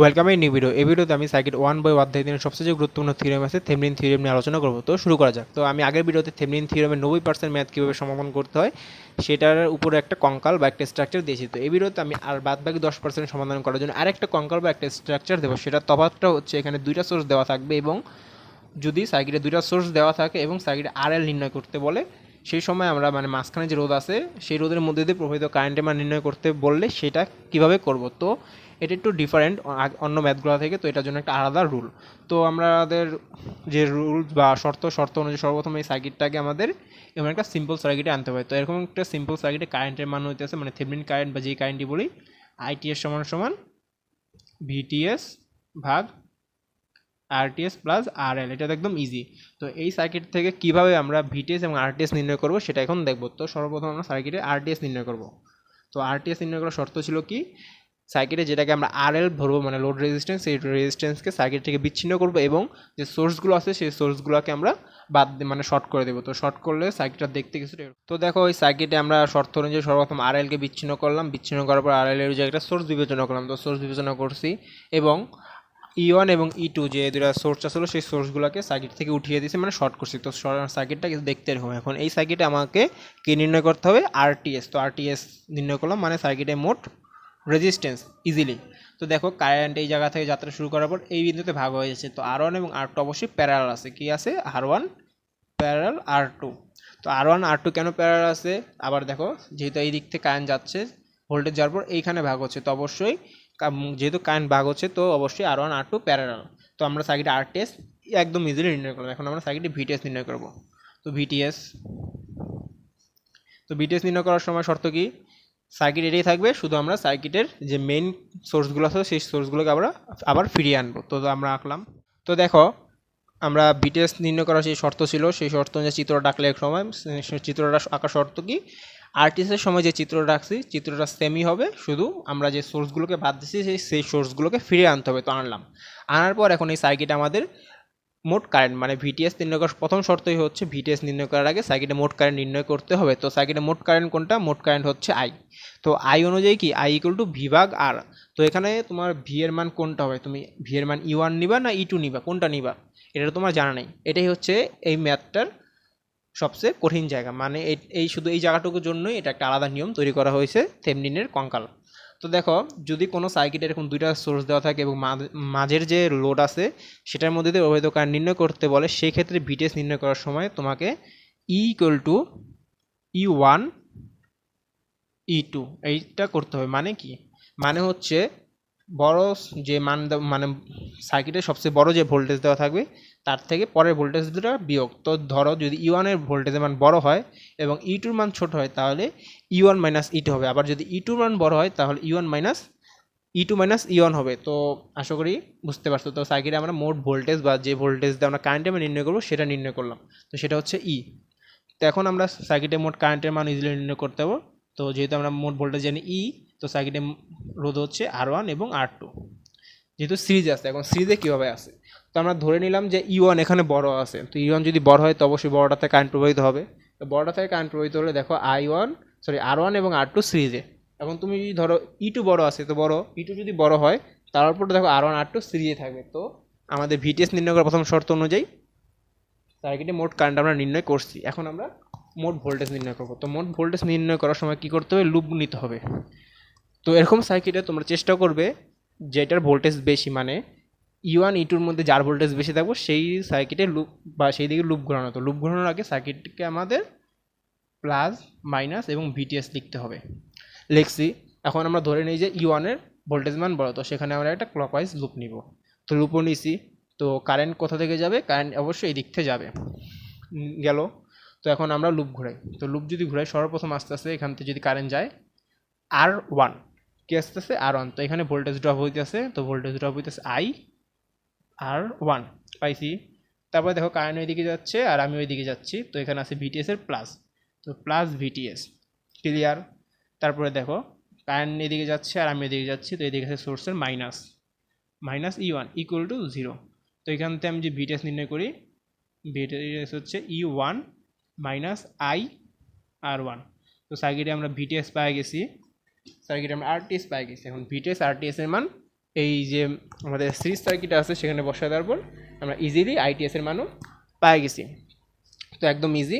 Welcome এই new video এই ভিডিওতে আমি সাইকেল ওয়ান বই অধ্যায় দিনের সবচেয়ে গুরুত্বপূর্ণ থিওরেম আছে থেমলিন থিওরেম নিয়ে আলোচনা করব। তো শুরু করা যাক। তো আমি আগের ভিডিওতে থেমলিন থিওরেমের নব্বই পার্সেন্ট ম্যাথ কীভাবে সমাধান করতে হয়, সেটার উপরে একটা কঙ্কাল বা একটা স্ট্রাকচার দিয়েছি। তো এই ভিডিওতে আমি আর বাদ বাকি দশ পার্সেন্ট সমাধান করার জন্য আরেকটা কঙ্কাল বা একটা স্ট্রাকচার দেবো। সেটা তফাৎটা হচ্ছে এখানে দুইটা সোর্স দেওয়া থাকবে এবং যদি সাইকেলে দুইটা সোর্স দেওয়া থাকে এবং সাইকেলে আর এল নির্ণয় করতে বলে সেই সময় আমরা মানে মাঝখানে যে রোদ আছে, সেই রোদের মধ্যে দিয়ে প্রবাহিত কারেন্টের মান নির্ণয় করতে বললে সেটা কীভাবে করব? তো এটা একটু ডিফারেন্ট অন্য ম্যাথগুলো থেকে, তো এটার জন্য একটা আলাদা রুল তো আমাদের যে রুল বা শর্ত শর্ত অনুযায়ী সর্বপ্রথম এই সার্কিটটাকে আমাদের এমন একটা সিম্পল সার্কিটে আনতে হবে। তো এরকম একটা সিম্পল সার্কিটে কারেন্টের মান হইতেছে মানে থেভনিন কারেন্ট বা যেই কারেন্টটি বলি আইটিএস সমান সমান ভিটিএস ভাগ আরটিএস প্লাস আরএল এটা একদম ইজি তো এই সার্কিট থেকে কীভাবে আমরা ভিটিএস এবং আরটিএস নির্ণয় করব সেটা এখন দেখব। তো সর্বপ্রথম আমরা সার্কিটে আরটিএস নির্ণয় করব। তো আরটিএস নির্ণয় করার শর্ত ছিল কি? সার্কিটে যেটাকে আমরা আরএল ধরবো মানে লোড রেজিস্ট্যান্স সেই রেজিস্ট্যান্সকে সার্কিট থেকে বিচ্ছিন্ন করব এবং যে সোর্সগুলো আছে, সেই সোর্সগুলোকে আমরা বাদ মানে শর্ট করে দেবো। তো শর্ট করলে সার্কিটটা দেখতে কিছুটা। তো দেখো, ওই সার্কিটে আমরা শর্ত অনুযায়ী সর্বপ্রথম আরএলকে বিচ্ছিন্ন করলাম। বিচ্ছিন্ন করার পর আরএল এর জায়গাটা সোর্স বিবেচনা করলাম। তো সোর্স বিবেচনা করছি এবং ই ওয়ান এবং ই টু যে দুটা সোর্স ছিল সেই সোর্সগুলোকে সার্কিট থেকে উঠিয়ে দিয়েছে মানে শর্ট করছে। তো সার্কিটটা দেখতে এরকম। এখন এই সার্কিটে আমাকে কি নির্ণয় করতে হবে? আরটিএস তো আরটিএস নির্ণয় করলাম মানে সার্কিটে মোট রেজিস্ট্যান্স ইজিলি তো দেখো কারেন্ট এই জায়গা থেকে যাত্রা শুরু করার পর এই বিন্দুতে ভাগ হয়ে যাচ্ছে। তো আর ওয়ান এবং আর টু অবশ্যই প্যারাল আছে। কি আছে? R one parallel R two তো আর ওয়ান আর টু কেন প্যারাল আছে? আবার দেখো, যেহেতু এই দিক থেকে কারেন্ট যাচ্ছে ভোল্টেজ যাওয়ার পর এইখানে ভাগ হচ্ছে। তো অবশ্যই যেহেতু কারেন্ট ভাগ হচ্ছে, তো অবশ্যই R one R two parallel তো আমরা সার্কিটে আর টেস্ট একদম ইজিলি নির্ণয় করলাম। এখন আমরা সার্কিটে ভিটিএস নির্ণয় করব। তো ভিটিএস তো ভিটিএস নির্ণয় করার সময় শর্ত কি? সার্কিট এটাই থাকবে, শুধু আমরা সার্কিটের যে মেইন সোর্সগুলো আছে, সেই সোর্সগুলোকে আমরা আবার ফিরিয়ে আনব। তো আমরা আঁকলাম। তো দেখো, আমরা বিটিএস নির্ণয় করার যে শর্ত ছিল, সেই শর্ত অনুযায়ী চিত্রটা আঁকলে এক সময়। চিত্রটা আঁকার শর্ত কি? আর্টিস্টের সময় যে চিত্রটা রাখছি, চিত্রটা সেমই হবে। শুধু আমরা যে সোর্সগুলোকে বাদ দিচ্ছি সেই সেই সোর্সগুলোকে ফিরে আনতে হবে। তো আনলাম। আনার পর এখন এই সার্কিট আমাদের মোট কারেন্ট মানে ভিটিএস নির্ণয় করার প্রথম শর্তই হচ্ছে ভিটিএস নির্ণয় করার আগে সার্কিটে মোট কারেন্ট নির্ণয় করতে হবে। তো সার্কিটে মোট কারেন্ট কোনটা? মোট কারেন্ট হচ্ছে আই তো আই অনুযায়ী কি? আই ইকুয়াল টু ভি ভাগ আর তো এখানে তোমার ভি এর মান কোনটা হবে? তুমি ভি এর মান ই ওয়ান নিবা না ই টু নিবা? কোনটা নিবা? এটা তোমার জানা নেই। এটাই হচ্ছে এই ম্যাথটার সবচেয়ে কঠিন জায়গা। মানে এই- শুধু এই জায়গাটুকুর জন্যই এটা একটা আলাদা নিয়ম তৈরি করা হয়েছে থেমনিনের কঙ্কাল। তো দেখো, যদি কোনো সার্কিটে এরকম দুইটা সোর্স দেওয়া থাকে এবং মাঝ- মাঝের যে লোড আছে, সেটার মধ্যে দিয়ে অবৈধ কারেন্ট নির্ণয় করতে বলে সেই ক্ষেত্রে ভিটিএস নির্ণয় করার সময় তোমাকে E equal to E one E two এইটা করতে হবে। মানে কি? মানে হচ্ছে বড় যে মান মানে সার্কিটের সবচেয়ে বড় যে ভোল্টেজ দেওয়া থাকবে, তার থেকে পরের ভোল্টেজ দুটা বিয়োগ। তো ধরো যদি ই ওয়ানের ভোল্টেজের মান বড় হয় এবং ই টুর মান ছোট হয়, তাহলে E one minus E two হবে। আবার যদি ই টুর মান বড় হয়, তাহলে E one minus E two minus E one হবে। তো আশা করি বুঝতে পারছ। তো সার্কিটে আমরা মোট ভোল্টেজ বা যে ভোল্টেজ দিয়ে আমরা কারেন্টে আমরা নির্ণয় করব, সেটা নির্ণয় করলাম। তো সেটা হচ্ছে ই তো এখন আমরা সার্কিটে মোট কারেন্টের মান ইজিলি নির্ণয় করতে পারব। তো যেহেতু আমরা মোট ভোল্টেজ জানি ই তো সার্কিটে রোধ হচ্ছে আর ওয়ান এবং আর টু যেহেতু সিরিজ আছে, এখন সিরিজে কীভাবে আসে তো আমরা ধরে নিলাম যে ই ওয়ান এখানে বড় আছে। তো ই ওয়ান যদি বড় হয়, তো অবশ্যই বড়টাতে কারেন্ট প্রবাহিত হবে। তো বড়টা থেকে কারেন্ট প্রবাহিত হলে দেখো I one sorry R one এবং আর টু সিরিজে এখন তুমি যদি ধরো ই টু বড় আছে, তো বড়। ই টু যদি বড় হয়, তার তারপর দেখো আর ওয়ান আর টু সিরিজে থাকবে। তো আমাদের ভিটিএস নির্ণয় করার প্রথম শর্ত অনুযায়ী সার্কিটে মোট কারেন্ট আমরা নির্ণয় করছি। এখন আমরা মোট ভোল্টেজ নির্ণয় করব। তো মোট ভোল্টেজ নির্ণয় করার সময় কী করতে হবে? লুপ নিতে হবে। তো এরকম সার্কিটে তোমরা চেষ্টা করবে যেটার ভোল্টেজ বেশি মানে ই ওয়ান ই টুর মধ্যে যার ভোল্টেজ বেশি থাকব, সেই সার্কিটে লুপ বা সেই দিকে লুপ ঘোরানো। তো লুপ ঘোরানোর আগে সার্কিটকে আমাদের প্লাস মাইনাস এবং ভিটিএস লিখতে হবে। লিখছি। এখন আমরা ধরে নিই যে ই ওয়ানের ভোল্টেজ মান বড়, তো সেখানে আমরা একটা ক্লকওয়াইজ লুপ নিব। তো লুপও নিছি। তো কারেন্ট কোথা থেকে যাবে? কারেন্ট অবশ্যই এই দিক থেকে যাবে। গেল। তো এখন আমরা লুপ ঘুরাই। তো লুপ যদি ঘুরাই, সর্বপ্রথম আস্তে আস্তে এখান থেকে যদি কারেন্ট যায় আর ওয়ান কি আসতেছে আর ওয়ান তো এখানে ভোল্টেজ ড্রপ হইতেছে, তো ভোল্টেজ ড্রপ হইতেছে আই আর ওয়ান পাইছি? তারপরে দেখো কারেন্ট ওইদিকে যাচ্ছে আর আমি ওইদিকে যাচ্ছি। তো এখানে আছে ভিটিএস এর প্লাস তো প্লাস ভিটিএস ক্লিয়ার তারপরে দেখো কারেন্ট এদিকে যাচ্ছে আর আমি এদিকে যাচ্ছি। তো এদিকে আছে সোর্সের minus minus E one equal to zero তো এখান থেকে আমি যে ভিটিএস নির্ণয় করি ভিটিএস হচ্ছে E one minus I R one তো সার্কিটে আমরা ভিটিএস পাই গেছি। সার্কিটে আমরা আরটিএস পাই গেছি। এখন ভিটিএস আরটিএস এর মান এই যে আমাদের সিরিজ সার্কিট আছে, সেখানে বসায় দেওয়ার পর আমরা ইজিলি আইটিএস এর মানও পাই গেছি। তো একদম ইজি